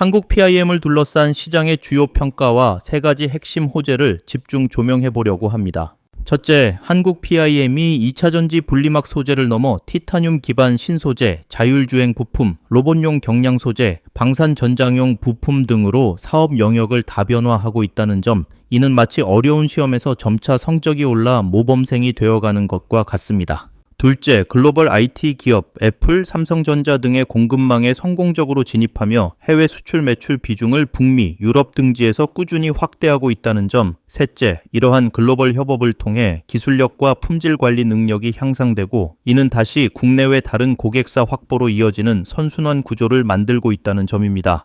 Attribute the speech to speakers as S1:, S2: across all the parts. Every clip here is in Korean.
S1: 한국 PIM을 둘러싼 시장의 주요 평가와 세 가지 핵심 호재를 집중 조명해 보려고 합니다. 첫째, 한국 PIM이 2차 전지 분리막 소재를 넘어 티타늄 기반 신소재, 자율주행 부품, 로봇용 경량 소재, 방산 전장용 부품 등으로 사업 영역을 다변화하고 있다는 점, 이는 마치 어려운 시험에서 점차 성적이 올라 모범생이 되어가는 것과 같습니다. 둘째, 글로벌 IT 기업 애플, 삼성전자 등의 공급망에 성공적으로 진입하며 해외 수출 매출 비중을 북미, 유럽 등지에서 꾸준히 확대하고 있다는 점. 셋째, 이러한 글로벌 협업을 통해 기술력과 품질 관리 능력이 향상되고 이는 다시 국내외 다른 고객사 확보로 이어지는 선순환 구조를 만들고 있다는 점입니다.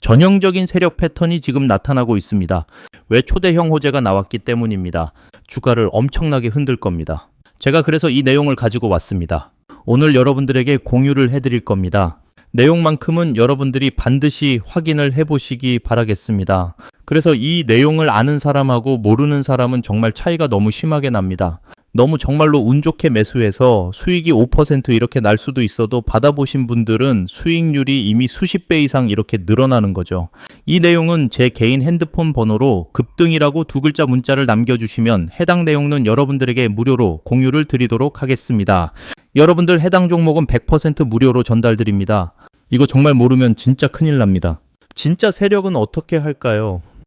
S1: 전형적인 세력 패턴이 지금 나타나고 있습니다. 왜 초대형 호재가 나왔기 때문입니다. 주가를 엄청나게 흔들 겁니다. 제가 그래서 이 내용을 가지고 왔습니다. 오늘 여러분들에게 공유를 해드릴 겁니다. 내용만큼은 여러분들이 반드시 확인을 해보시기 바라겠습니다. 그래서 이 내용을 아는 사람하고 모르는 사람은 정말 차이가 너무 심하게 납니다. 너무 정말로 운 좋게 매수해서 수익이 5% 이렇게 날 수도 있어도 받아보신 분들은 수익률이 이미 수십 배 이상 이렇게 늘어나는 거죠. 이 내용은 제 개인 핸드폰 번호로 급등이라고 두 글자 문자를 남겨주시면 해당 내용은 여러분들에게 무료로 공유를 드리도록 하겠습니다. 여러분들 해당 종목은 100% 무료로 전달드립니다. 이거 정말 모르면 진짜 큰일 납니다. 진짜 세력은 어떻게 할까요?